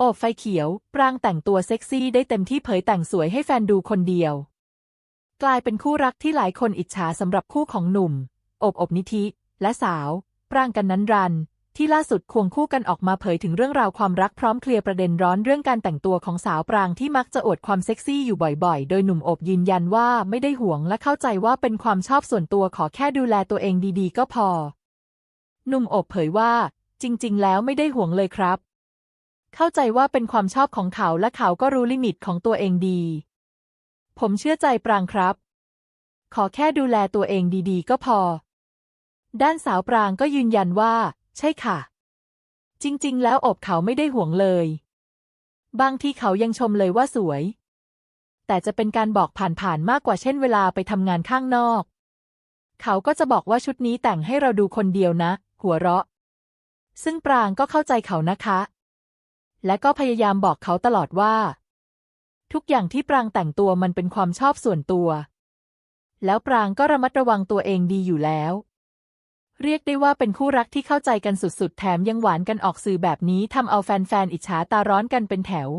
โอบไฟเขียว ปรางแต่งตัวเซ็กซี่ได้เต็มที่เผยแต่งสวยให้แฟนดูคนเดียว กลายเป็นคู่รักที่หลายคนอิจฉาสำหรับคู่ของหนุ่ม อบอบนิธิ และสาว ปรางกันนั้นรัน ที่ล่าสุดควงคู่กันออกมาเผยถึงเรื่องราวความรักพร้อมเคลียร์ประเด็นร้อนเรื่องการแต่งตัวของสาวปรางที่มักจะอวดความเซ็กซี่อยู่บ่อยๆ โดยหนุ่มอบยืนยันว่าไม่ได้ห่วงและเข้าใจว่าเป็นความชอบส่วนตัวขอแค่ดูแลตัวเองดีๆ ก็พอ หนุ่มอบเผยว่า จริง ๆ แล้วไม่ได้ห่วงเลยครับ เข้าใจว่าเป็นความชอบของเขาและเขาก็รู้ลิมิตของตัวเองดี ผมเชื่อใจปรางครับ ขอแค่ดูแลตัวเองดีๆ ก็พอ ด้านสาวปรางก็ยืนยันว่า ใช่ค่ะ จริง ๆ แล้วอบเขาไม่ได้ห่วงเลย บางทีเขายังชมเลยว่าสวย แต่จะเป็นการบอกผ่านๆมากกว่าเช่นเวลาไปทำงานข้างนอก เขาก็จะบอกว่าชุดนี้แต่งให้เราดูคนเดียวนะ หัวเราะ ซึ่งปรางก็เข้าใจเขานะคะ และก็พยายามบอกเขาตลอดว่า ทุกอย่างที่ปรางแต่งตัวมันเป็นความชอบส่วนตัว แล้วปรางก็ระมัดระวังตัวเองดีอยู่แล้ว เรียกได้ว่าเป็นคู่รักที่เข้าใจกันสุดๆ แถมยังหวานกันออกสื่อแบบนี้ทำเอาแฟนๆ อิจฉาตาร้อนกันเป็นแถว